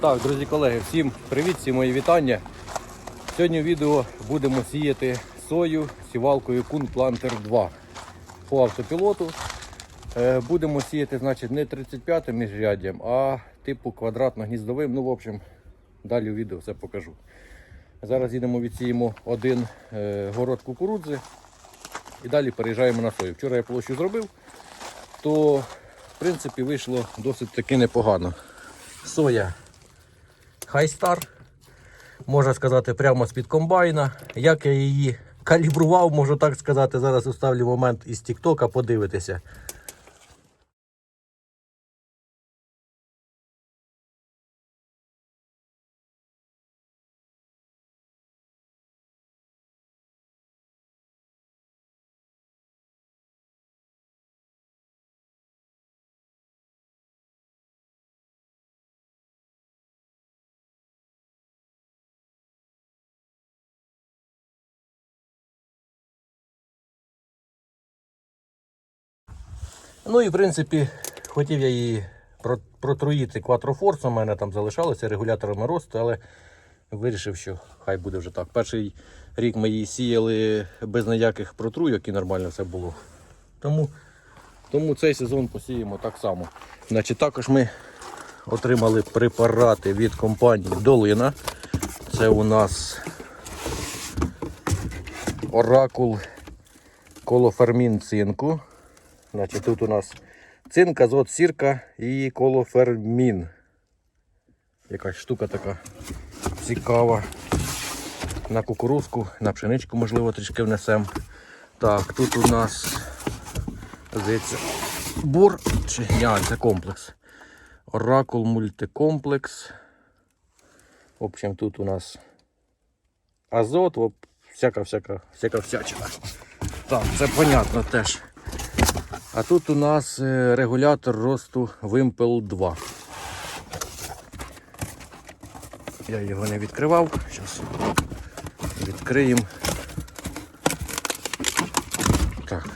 Так, друзі колеги, всім привіт, всі мої вітання. Сьогодні в відео будемо сіяти сою сівалкою Kun Planter 2 по автопілоту. Е, Будемо сіяти значить, не 35 міжряддям, а типу квадратно-гніздовим. Ну, в общем, далі в відео все покажу. Зараз їдемо відсіємо один е, город кукурудзи і далі переїжджаємо на сою. Вчора я площу зробив, то в принципі вийшло досить таки непогано. Соя Хайстар, можна сказати, прямо з-під комбайна. Як я її калібрував, можу так сказати, зараз уставлю момент із Тіктока, подивитися. Ну і в принципі, хотів я її протруїти кватрофорсом, у мене там залишалося регуляторами росту, але вирішив, що хай буде вже так. Перший рік ми її сіяли без ніяких протруйок і нормально все було. Тому, тому цей сезон посіємо так само. Значить, також ми отримали препарати від компанії Долина. Це у нас Оракул колофермін цинку. Значить, тут у нас цинк, азот, сірка і колофермін. Якась штука така цікава. На кукурузку, на пшеничку, можливо, трішки внесемо. Так, тут у нас здається, бур чи ні, це комплекс. Оракул мультикомплекс. В общем, тут у нас азот, всяка всяка всяка всячина. Так, це понятно теж. А тут у нас е, регулятор росту Wimpel 2. Я його не відкривав. Зараз відкриємо. Так.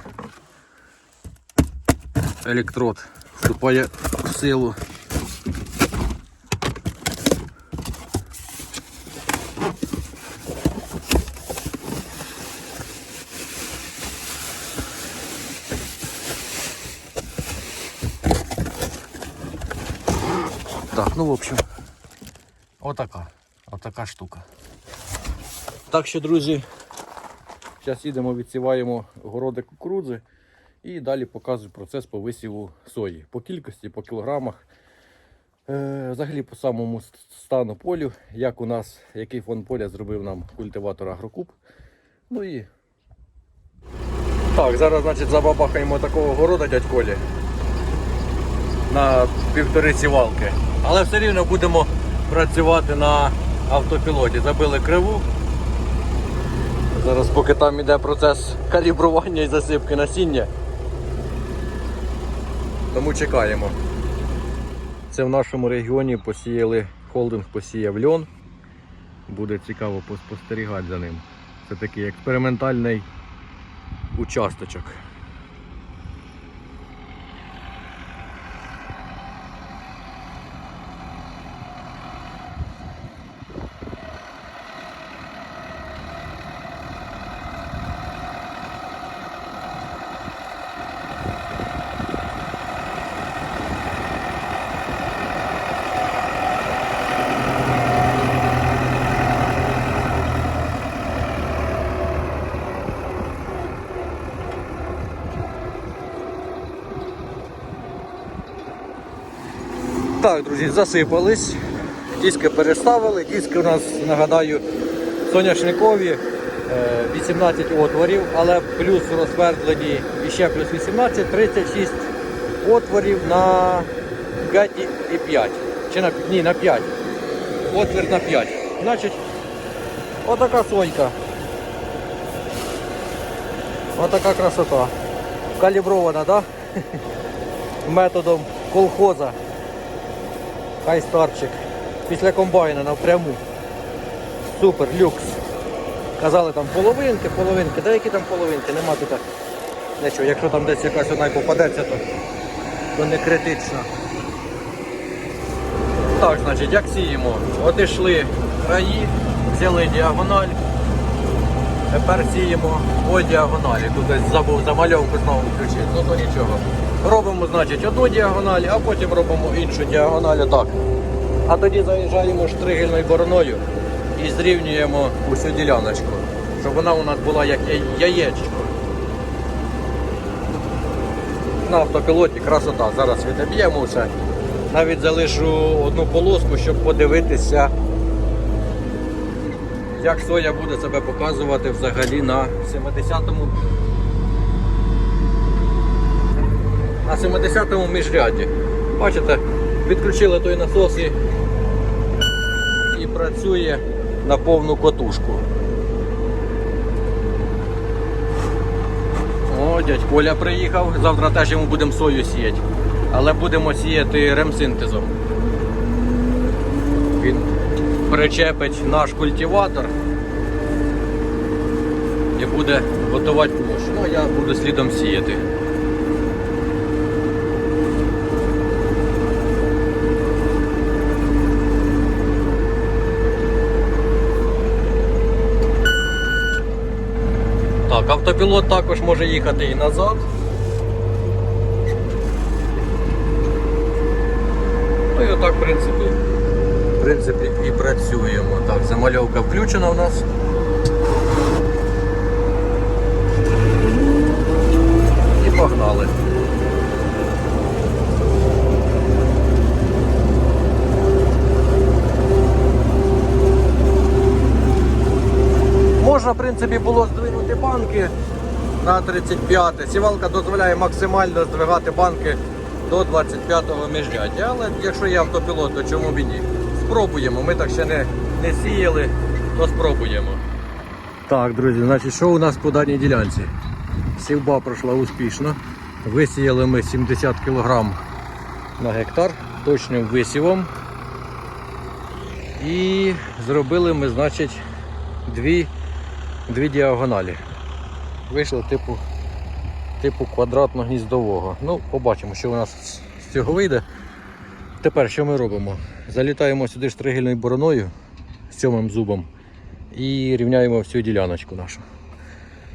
Електрод вступає в силу. Ну в общем, отака. Отака штука. Так що, друзі, зараз їдемо, відсіваємо городи кукурудзи і далі показую процес по висіву сої. По кількості, по кілограмах. Е, взагалі по самому стану полю, як у нас, який фон поля зробив нам культиватор Агрокуб. Ну і так, зараз значить забабахаємо такого города дядь Колі на півтори сівалки. Але все рівно будемо працювати на автопілоті. Забили криву. Зараз поки там іде процес калібрування і засипки насіння. Тому чекаємо. Це в нашому регіоні посіяли, холдинг посіяв льон. Буде цікаво поспостерігати за ним. Це такий експериментальний участочок. Так, друзі, засипались, диски переставили, диски у нас, нагадаю, соняшникові, е, 18 отворів, але плюс розвердлені і ще плюс 18, 36 отворів на 5,5. Чи на, ні, на 5. Отвір на 5. Значить, отака сонька. Отака красота. Калібрована, да? Методом колхоза. Хай старчик. Після комбайна напряму. Супер, люкс. Казали там половинки, половинки. Деякі там половинки, нема тут нічого. Якщо там десь якась одна попадеться, то, то не критично. так, значить, як сіємо? Отійшли краї, взяли діагональ. Тепер сіємо по діагоналі. Тут десь забув замальовку знову включити, ну то нічого. Робимо, значить, одну діагональ, а потім робимо іншу діагональ отак. А тоді заїжджаємо штригельною бороною і зрівнюємо усю діляночку, щоб вона у нас була як яєчко. На автопілоті красота. Зараз відоб'ємо все. Навіть залишу одну полоску, щоб подивитися, як соя буде себе показувати взагалі на 70-му на 70-му міжряді. Бачите, відключили той насос і, і працює на повну котушку. О, дядь Коля приїхав. Завтра теж йому будемо сою сіяти. Але будемо сіяти ремсинтезом. Він причепить наш культиватор і буде готувати площу. Ну, а я буду слідом сіяти. Так, автопілот також може їхати і назад. Ну і отак, в принципі, в принципі, і працюємо. Так, замальовка включена у нас. І погнали. Можна, в принципі, було банки на 35. Сівалка дозволяє максимально здвигати банки до 25-го міжряддя. Але якщо є автопілот, то чому б і ні? Спробуємо. Ми так ще не, не сіяли, то спробуємо. Так, друзі, значить, що у нас по даній ділянці? Сівба пройшла успішно. Висіяли ми 70 кг на гектар точним висівом. І зробили ми, значить, дві дві діагоналі. Вийшло типу типу квадратно-гніздового. Ну, побачимо, що у нас з цього вийде. Тепер що ми робимо? Залітаємо сюди штригельною бороною з сьомим зубом і рівняємо всю діляночку нашу.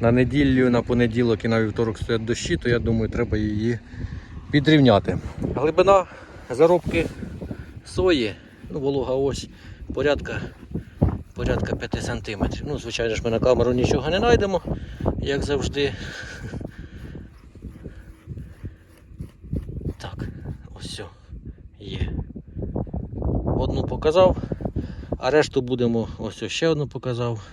На неділю, на понеділок і на вівторок стоять дощі, то я думаю, треба її підрівняти. Глибина заробки сої, ну, волога ось порядка порядка 5 см. Ну, звичайно ж, ми на камеру нічого не знайдемо, як завжди. Так, ось є. Одну показав, а решту будемо ось ще одну показав.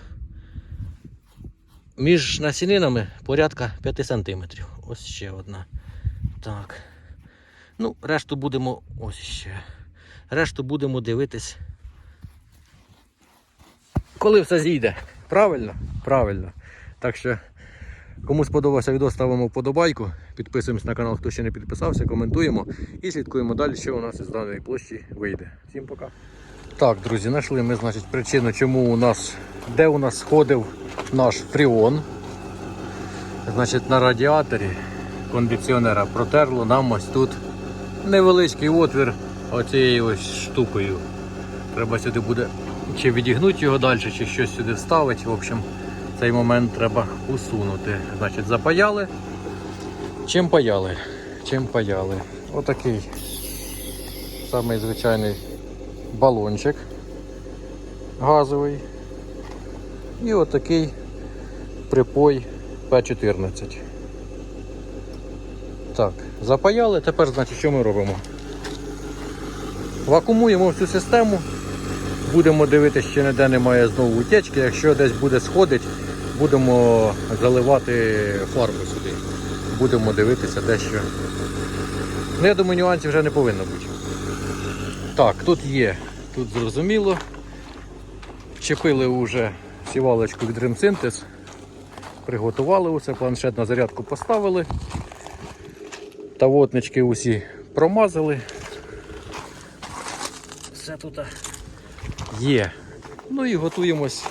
Між насінинами порядка 5 см. Ось ще одна. Так. Ну, решту будемо ось ще. Решту будемо дивитись коли все зійде. Правильно? Правильно. Так що, кому сподобався відео, ставимо вподобайку, підписуємось на канал, хто ще не підписався, коментуємо і слідкуємо далі, що у нас із даної площі вийде. Всім пока. Так, друзі, знайшли ми значить, причину, чому у нас, де у нас сходив наш фріон. Значить, на радіаторі кондиціонера протерло нам ось тут невеличкий отвір оцією ось штукою. Треба сюди буде чи відігнути його далі, чи щось сюди вставити. В общем, цей момент треба усунути. Значить, запаяли. Чим паяли? Чим паяли? Отакий самий звичайний балончик газовий. І отакий припой П14. Так, запаяли. Тепер, значить, що ми робимо? Вакуумуємо всю систему. Будемо дивитися, чи ніде немає знову утечки. Якщо десь буде сходить, будемо заливати фарбу сюди. Будемо дивитися де що. Ну, я думаю, нюансів вже не повинно бути. Так, тут є, тут зрозуміло. Чепили вже сівалочку від Ремсинтез. Приготували усе, планшет на зарядку поставили. Тавотнички усі промазали. Все тут є. Ну і готуємось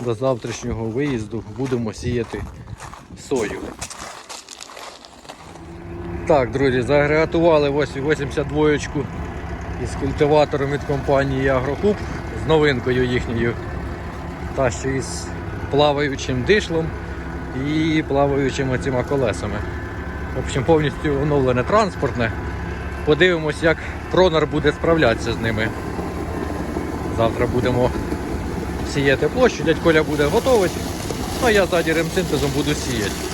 до завтрашнього виїзду. Будемо сіяти сою. Так, друзі, загрегатували ось 82-ку із культиватором від компанії Агрокуб з новинкою їхньою. Та ще із плаваючим дишлом і плаваючими цими колесами. В общем, повністю оновлене транспортне. Подивимось, як Пронар буде справлятися з ними. Завтра будемо сіяти площу, дядь Коля буде готовий, а я ззаді ремсинтезом буду сіяти.